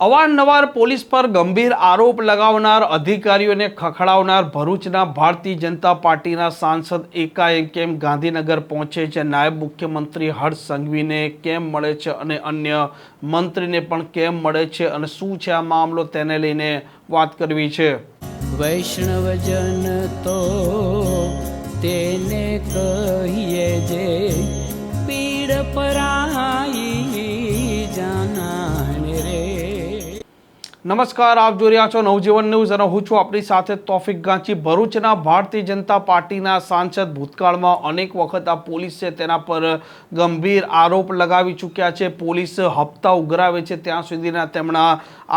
અવારનવાર પોલીસ પર ગંભીર આરોપ લગાવનાર અધિકારીઓને ખખડાવનાર ભરૂચના ભારતીય જનતા પાર્ટીના સાંસદ એકાએક કેમ ગાંધીનગર પહોંચે છે? નાયબ મુખ્યમંત્રી હર્ષ સંઘવીને કેમ મળે છે અને અન્ય મંત્રીને પણ કેમ મળે છે અને શું છે આ મામલો તેને લઈને વાત કરવી છે. વૈષ્ણવજન તો તેને કહીએ જે પીડ પરાઈ નમસ્કાર, આપ જોઈ રહ્યા છો નવજીવન ન્યૂઝ અને હું છું આપણી સાથે તોફિક ગાંચી. ભરૂચના ભારતીય જનતા પાર્ટીના સાંસદ ભૂતકાળમાં અનેક વખત આ પોલીસ તેના પર ગંભીર આરોપ લગાવી ચૂક્યા છે. પોલીસ હપ્તા ઉઘરાવે છે. ત્યાં સુધીના તેમના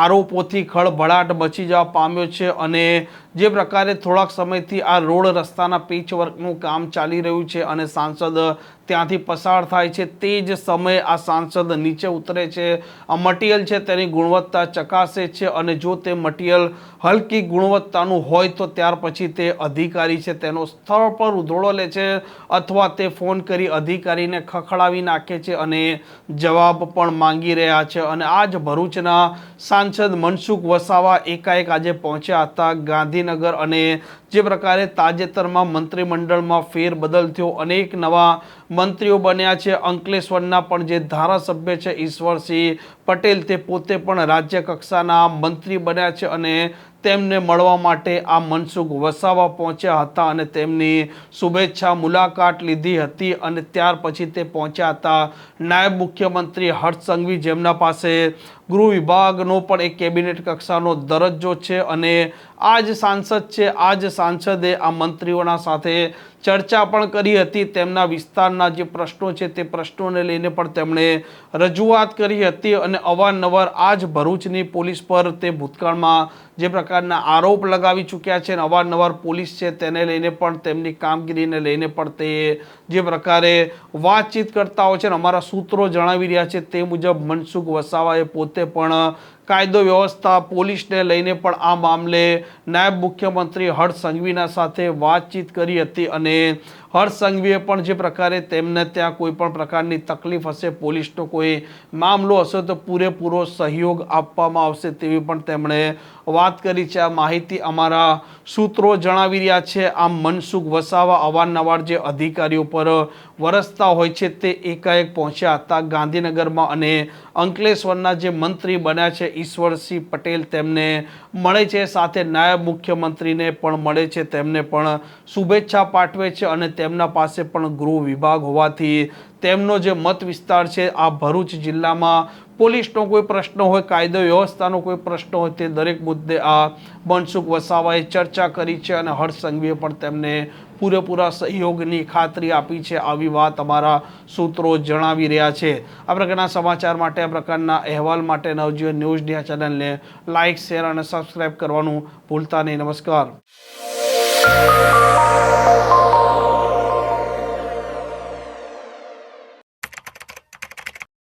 આરોપોથી ખળભળાટ મચી જવા પામ્યો છે અને જે પ્રકારે થોડાક સમયથી આ રોડ રસ્તાના પેચવર્કનું કામ ચાલી રહ્યું છે અને સાંસદ ત્યાંથી પસાર થાય છે, તે જ સમયે આ સાંસદ નીચે ઉતરે છે. આ મટીરિયલ છે તેની ગુણવત્તા ચકાસે છે અને જો તે મટીરિયલ હલકી ગુણવત્તાનું હોય તો ત્યાર પછી તે અધિકારી છે, તેનો સ્થળ પર ઉધોળો લે છે અથવા તે ફોન કરી અધિકારીને ખખડાવી નાખે છે અને જવાબ પણ માંગી રહ્યા છે. અને આ જ ભરૂચના સાંસદ મનસુખ વસાવા એકાએક આજે પહોંચ્યા હતા. ગાંધીનગર અને જે પ્રકારે તાજેતરમાં મંત્રીમંડળમાં ફેરબદલ થયો અનેક નવા મંત્રીઓ બન્યા છે. અંકલેશ્વરના પણ જે ધારાસભ્ય છે ઈશ્વરસિંહ પટેલ તે પોતે પણ રાજ્ય કક્ષાના મંત્રી બન્યા છે અને તેમને મળવા માટે આ મનસુખ વસાવા પહોંચ્યા હતા અને તેમની શુભેચ્છા મુલાકાત લીધી હતી અને ત્યાર પછી તે પહોંચ્યા હતા. નાયબ મુખ્યમંત્રી હર્ષ સંઘવી જેમના પાસે ગૃહ વિભાગનો પણ એક કેબિનેટ કક્ષાનો દરજ્જો છે અને આ જ સાંસદ છે. આ જ સાંસદે આ મંત્રીઓના સાથે ચર્ચા પણ કરી હતી. તેમના વિસ્તારના જે પ્રશ્નો છે તે પ્રશ્નોને લઈને પણ તેમણે રજૂઆત કરી હતી અને અવારનવાર આ જ ભરૂચની પોલીસ પર તે ભૂતકાળમાં જે પ્રકારના આરોપ લગાવી ચૂક્યા છે અને અવારનવાર પોલીસ છે તેને લઈને પણ તેમની કામગીરીને લઈને પણ તે જે પ્રકારે વાતચીત કરતા હોય છે અને અમારા સૂત્રો જણાવી રહ્યા છે તે મુજબ મનસુખ વસાવાએ પોતે પણ કાયદો વ્યવસ્થા પોલીસને લઈને પણ આ મામલે નાયબ મુખ્યમંત્રી હર્ષ સંઘવીના સાથે વાતચીત કરી હતી અને હર્ષ પણ જે પ્રકારે તેમને ત્યાં કોઈ પણ પ્રકારની તકલીફ હશે, પોલીસનો કોઈ મામલો હશે તો પૂરેપૂરો સહયોગ આપવામાં આવશે તેવી પણ તેમણે વાત કરી છે. આ માહિતી અમારા સૂત્રો જણાવી રહ્યા છે. આમ મનસુખ વસાવા અવારનવાર જે અધિકારીઓ પર વરસતા હોય છે તે એકાએક પહોંચ્યા હતા. ગાંધીનગરમાં અને અંકલેશ્વરના જે મંત્રી બન્યા છે, ઈશ્વરસિંહ પટેલ તેમને મળે છે. સાથે નાયબ મુખ્યમંત્રીને પણ મળે છે. તેમને પણ શુભેચ્છા પાઠવે છે અને તેમના પાસે પણ ગૃહ વિભાગ હોવાથી તેમનો જે મત વિસ્તાર છે, આ ભરૂચ જિલ્લામાં પોલીસનો કોઈ પ્રશ્ન હોય, કાયદો વ્યવસ્થાનો કોઈ પ્રશ્ન હોય, તે દરેક મુદ્દે આ મનસુખ વસાવાએ ચર્ચા કરી છે અને હર્ષ પણ તેમને પૂરેપૂરા સહયોગની ખાતરી આપી છે. આવી વાત અમારા સૂત્રો જણાવી રહ્યા છે. આ પ્રકારના સમાચાર માટે, આ પ્રકારના અહેવાલ માટે નવજીવન ન્યૂઝની ડિયા ચેનલને લાઇક શેર અને સબસ્ક્રાઇબ કરવાનું ભૂલતા નહીં. નમસ્કાર.